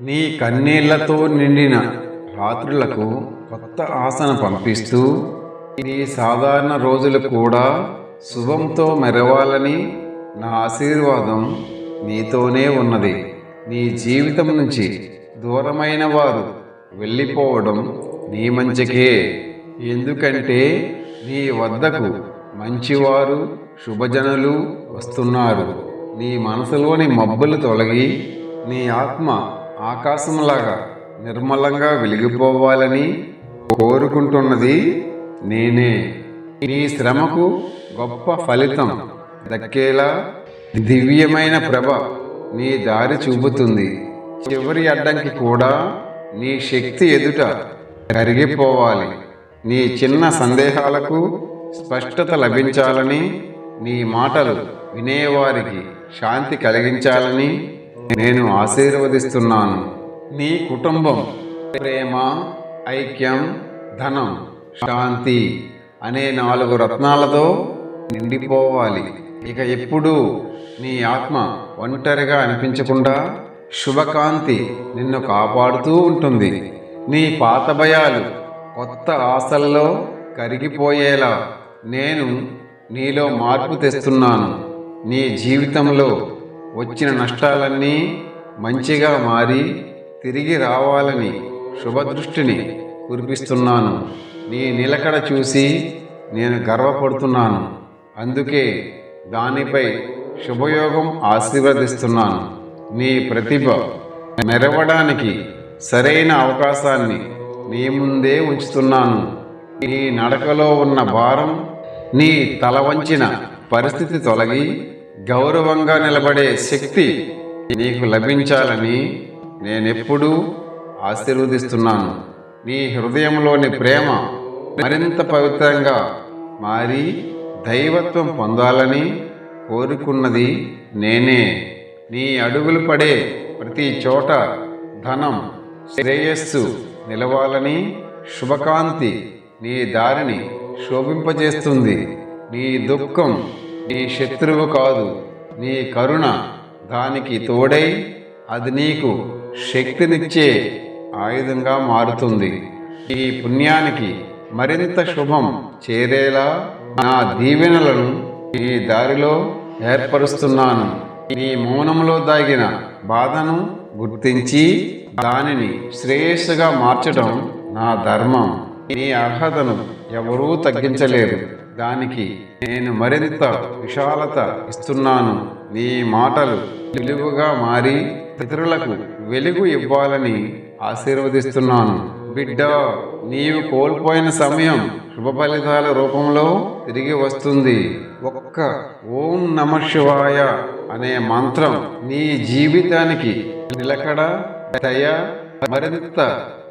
నీ కన్నీళ్ళతో నిండిన రాత్రులకు కొత్త ఆసన పంపిస్తూ నీ సాధారణ రోజులు కూడా శుభంతో మెరవాలని నా ఆశీర్వాదం నీతోనే ఉన్నది. నీ జీవితం నుంచి దూరమైన వారు వెళ్ళిపోవడం నీ మంచికే. ఎందుకంటే నీ వద్దకు మంచివారు శుభజనులు వస్తున్నారు. నీ మనసులోని మబ్బులు తొలగి నీ ఆత్మ ఆకాశంలాగా నిర్మలంగా వెలిగిపోవాలని కోరుకుంటున్నది నేనే. నీ శ్రమకు గొప్ప ఫలితం దక్కేలా దివ్యమైన ప్రభ నీ దారి చూపుతుంది. చివరి అడ్డంకి కూడా నీ శక్తి ఎదుట కరిగిపోవాలి. నీ చిన్న సందేహాలకు స్పష్టత లభించాలని నీ మాటలు వినేవారికి శాంతి కలిగించాలని నేను ఆశీర్వదిస్తున్నాను. నీ కుటుంబం ప్రేమ ఐక్యం ధనం శాంతి అనే నాలుగు రత్నాలతో నిండిపోవాలి. ఇక ఎప్పుడూ నీ ఆత్మ ఒంటరిగా అనిపించకుండా శుభకాంతి నిన్ను కాపాడుతూ ఉంటుంది. నీ పాత భయాలు కొత్త ఆశల్లో కరిగిపోయేలా నేను నీలో మార్పు తెస్తున్నాను. నీ జీవితంలో వచ్చిన నష్టాలన్నీ మంచిగా మారి తిరిగి రావాలని శుభదృష్టిని కురిపిస్తున్నాను. నీ నిలకడ చూసి నేను గర్వపడుతున్నాను. అందుకే దానిపై శుభయోగం ఆశీర్వదిస్తున్నాను. నీ ప్రతిభ మెరవడానికి సరైన అవకాశాన్ని నీ ముందే ఉంచుతున్నాను. నీ నడకలో ఉన్న భారం నీ తల వంచిన పరిస్థితి తొలగి గౌరవంగా నిలబడే శక్తి నీకు లభించాలని నేనెప్పుడూ ఆశీర్వదిస్తున్నాను. నీ హృదయంలోని ప్రేమ మరింత పవిత్రంగా మారి దైవత్వం పొందాలని కోరుకున్నది నేనే. నీ అడుగులు పడే ప్రతి చోట ధనం శ్రేయస్సు నిలవాలని శుభకాంతి నీ దారిని శోభింపజేస్తుంది. నీ దుఃఖం నీ శత్రువు కాదు నీ కరుణ దానికి తోడై అది నీకు శక్తినిచ్చే ఆయుధంగా మారుతుంది. ఈ పుణ్యానికి మరింత శుభం చేరేలా నా దీవెనలను నీ దారిలో ఏర్పరుస్తున్నాను. నీ మౌనంలో దాగిన బాధను గుర్తించి దానిని శ్రేయస్సుగా మార్చడం నా ధర్మం. నీ అర్హతను ఎవరూ తగ్గించలేరు. దానికి నేను మరింత విశాలత ఇస్తున్నాను. నీ మాటలు విలువగా మారి ఇతరులకు వెలుగు ఇవ్వాలని ఆశీర్వదిస్తున్నాను. బిడ్డ నీవు కోల్పోయిన సమయం శుభ ఫలితాల రూపంలో తిరిగి వస్తుంది. ఒక్క ఓం నమ శివాయ అనే మంత్రం నీ జీవితానికి నిలకడ దయ మరింత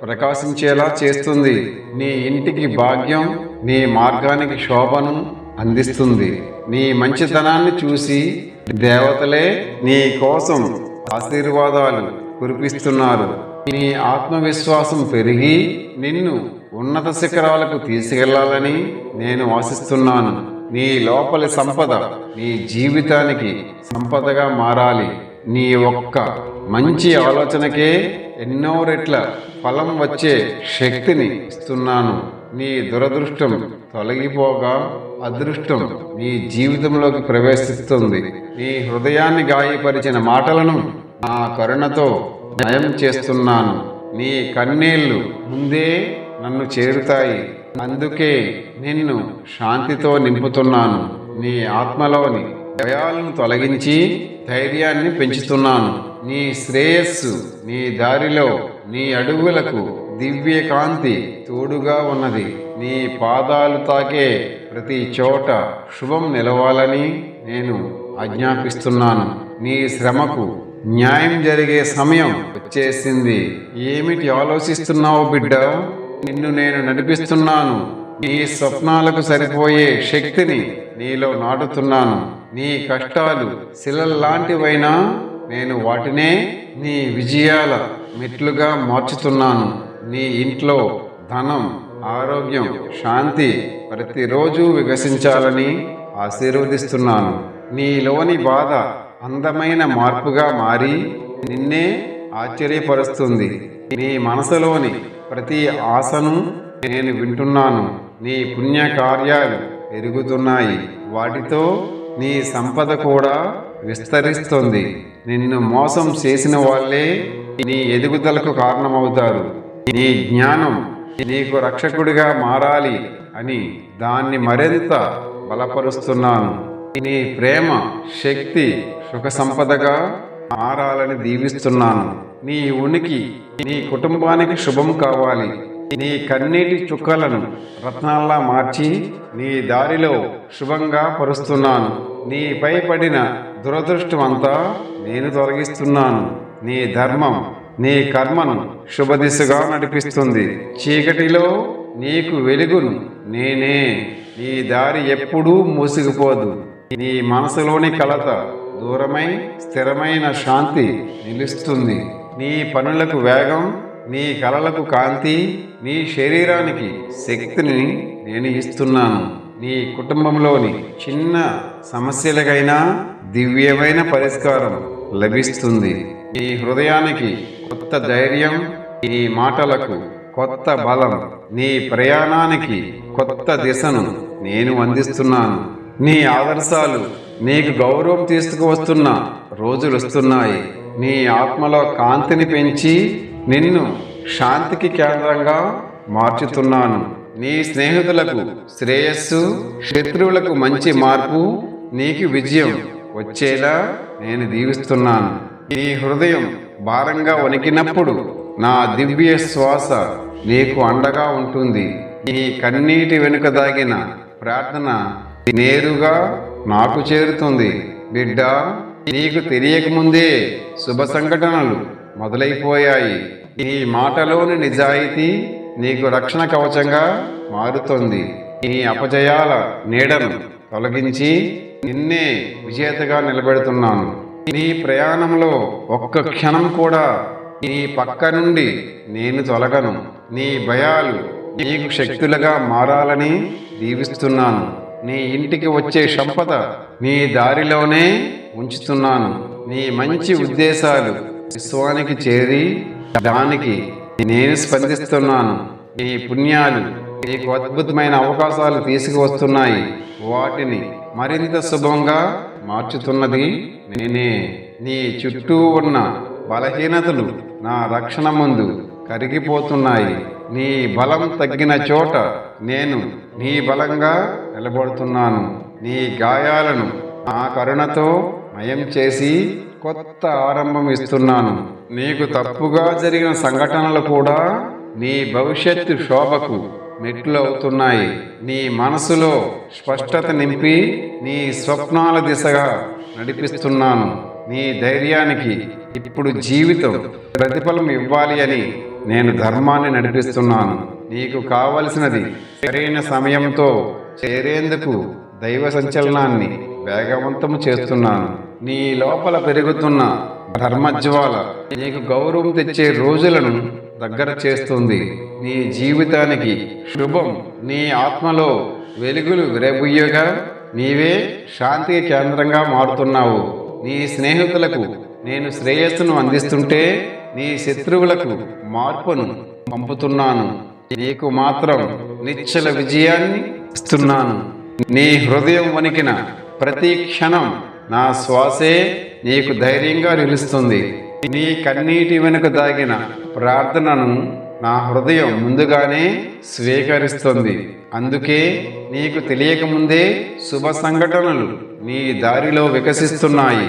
ప్రకాశించేలా చేస్తుంది. నీ ఇంటికి భాగ్యం నీ మార్గానికి శోభను అందిస్తుంది. నీ మంచితనాన్ని చూసి దేవతలే నీ కోసం ఆశీర్వాదాలు కురిపిస్తున్నారు. నీ ఆత్మవిశ్వాసం పెరిగి నిన్ను ఉన్నత శిఖరాలకు తీసుకెళ్ళాలని నేను ఆశిస్తున్నాను. నీ లోపలి సంపద నీ జీవితానికి సంపదగా మారాలి. నీ ఒక్క మంచి ఆలోచనకే ఎన్నో రెట్ల ఫలం వచ్చే శక్తిని ఇస్తున్నాను. నీ దురదృష్టం తొలగిపోగా అదృష్టం నీ జీవితంలోకి ప్రవేశిస్తుంది. నీ హృదయాన్ని గాయపరిచిన మాటలను నా కరుణతో నయం చేస్తున్నాను. నీ కన్నీళ్ళు ముందే నన్ను చేరుతాయి. అందుకే నిన్ను శాంతితో నింపుతున్నాను. నీ ఆత్మలోని భయాలను తొలగించి ధైర్యాన్ని పెంచుతున్నాను. నీ శ్రేయస్సు నీ దారిలో నీ అడుగులకు దివ్య కాంతి తోడుగా ఉన్నది. నీ పాదాలు తాకే ప్రతి చోట శుభం నిలవాలని నేను ఆజ్ఞాపిస్తున్నాను. నీ శ్రమకు న్యాయం జరిగే సమయం వచ్చేసింది. ఏమిటి ఆలోచిస్తున్నావు బిడ్డ? నిన్ను నేను నడిపిస్తున్నాను. నీ స్వప్నాలకు సరిపోయే శక్తిని నీలో నాటుతున్నాను. నీ కష్టాలు శిలల్లాంటివైనా నేను వాటినే నీ విజయాల మెట్లుగా మార్చుతున్నాను. నీ ఇంట్లో ధనం ఆరోగ్యం శాంతి ప్రతిరోజు వికసించాలని ఆశీర్వదిస్తున్నాను. నీలోని బాధ అందమైన మార్పుగా మారి నిన్నే ఆశ్చర్యపరుస్తుంది. నీ మనసులోని ప్రతి ఆశను నేను వింటున్నాను. నీ పుణ్య కార్యాలు పెరుగుతున్నాయి. వాటితో నీ సంపద కూడా విస్తరిస్తుంది. నిన్ను మోసం చేసిన వాళ్ళే నీ ఎదుగుదలకు కారణమవుతారు. నీ జ్ఞానం నీకు రక్షకుడిగా మారాలి అని దాన్ని మరింత బలపరుస్తున్నాను. నీ ప్రేమ శక్తి సుఖ సంపదగా మారాలని దీవిస్తున్నాను. నీ ఉనికి నీ కుటుంబానికి శుభం కావాలి. నీ కన్నీటి చుక్కలను రత్నాల్లా మార్చి నీ దారిలో శుభంగా పరుస్తున్నాను. నీపై పడిన దురదృష్టం అంతా నేను తొలగిస్తున్నాను. నీ ధర్మం నీ కర్మను శుభదిశగా నడిపిస్తుంది. చీకటిలో నీకు వెలుగును నేనే. నీ దారి ఎప్పుడూ మూసుకుపోదు. నీ మనసులోని కలత దూరమై స్థిరమైన శాంతి నిలుస్తుంది. నీ పనులకు వేగం నీ కలలకు కాంతి నీ శరీరానికి శక్తిని నేను ఇస్తున్నాను. నీ కుటుంబంలోని చిన్న సమస్యలకైనా దివ్యమైన పరిష్కారం లభిస్తుంది. నీ హృదయానికి కొత్త ధైర్యం నీ మాటలకు కొత్త బలం నీ ప్రయాణానికి కొత్త దిశను నేను అందిస్తున్నాను. నీ ఆదర్శాలు నీకు గౌరవం తీసుకువస్తున్న రోజులు వస్తున్నాయి. నీ ఆత్మలో కాంతిని పెంచి నిన్ను శాంతికి కేంద్రంగా మార్చుతున్నాను. నీ స్నేహితులకు శ్రేయస్సు శత్రువులకు మంచి మార్పు నీకు విజయం వచ్చేలా నేను దీవిస్తున్నాను. నీ హృదయం భారంగా వణికినప్పుడు నా దివ్య శ్వాస నీకు అండగా ఉంటుంది. నీ కన్నీటి వెనుక దాగిన ప్రార్థన నేరుగా నాకు చేరుతుంది. బిడ్డ నీకు తెలియకముందే శుభ సంఘటనలు మొదలైపోయాయి. నీ మాటలోని నిజాయితీ నీకు రక్షణ కవచంగా మారుతుంది. నీ అపజయాల నీడను తొలగించి నిన్నే విజేతగా నిలబెడుతున్నాను. నీ ప్రయాణంలో ఒక్క క్షణం కూడా నీ పక్క నుండి నేను తొలగను. నీ భయాలు నీకు శక్తులుగా మారాలని దీవిస్తున్నాను. నీ ఇంటికి వచ్చే సంపద నీ దారిలోనే ఉంచుతున్నాను. నీ మంచి ఉద్దేశాలు విశ్వానికి చేరి దానికి నేను స్పందిస్తున్నాను. నీ పుణ్యాలు నీకు అద్భుతమైన అవకాశాలు తీసుకువస్తున్నాయి. వాటిని మరింత శుభంగా మార్చుతున్నది నేనే. నీ చుట్టూ ఉన్న బలహీనతలు నా రక్షణ ముందు కరిగిపోతున్నాయి. నీ బలం తగ్గిన చోట నేను నీ బలంగా నిలబడుతున్నాను. నీ గాయాలను నా కరుణతో నయం చేసి కొత్త ఆరంభం ఇస్తున్నాను. నీకు తప్పుగా జరిగిన సంఘటనలు కూడా నీ భవిష్యత్తు శోభకు మెట్లు అవుతున్నాయి. నీ మనసులో స్పష్టత నింపి నీ స్వప్నాల దిశగా నడిపిస్తున్నాను. నీ ధైర్యానికి ఇప్పుడు జీవితం ప్రతిఫలం ఇవ్వాలి అని నేను ధర్మాన్ని నడిపిస్తున్నాను. నీకు కావలసినది సరైన సమయంతో చేరేందుకు దైవ సంచలనాన్ని వేగవంతము చేస్తున్నాను. నీ లోపల పెరుగుతున్న ధర్మజ్వాల నీకు గౌరవం తెచ్చే రోజులను దగ్గర చేస్తుంది. నీ జీవితానికి శుభం నీ ఆత్మలో వెలుగులు విరబుయ్యగా నీవే శాంతి కేంద్రంగా మారుతున్నావు. నీ స్నేహితులకు నేను శ్రేయస్సును అందిస్తుంటే నీ శత్రువులకు మార్పును పంపుతున్నాను. నీకు మాత్రం నిశ్చల విజయాన్ని ఇస్తున్నాను. నీ హృదయం వణికిన ప్రతి క్షణం నా శ్వాసే నీకు ధైర్యంగా నిలుస్తుంది. నీ కన్నీటి వెనుక దాగిన ప్రార్థనను నా హృదయం ముందుగానే స్వీకరిస్తుంది. అందుకే నీకు తెలియకముందే శుభ సంఘటనలు నీ దారిలో వికసిస్తున్నాయి.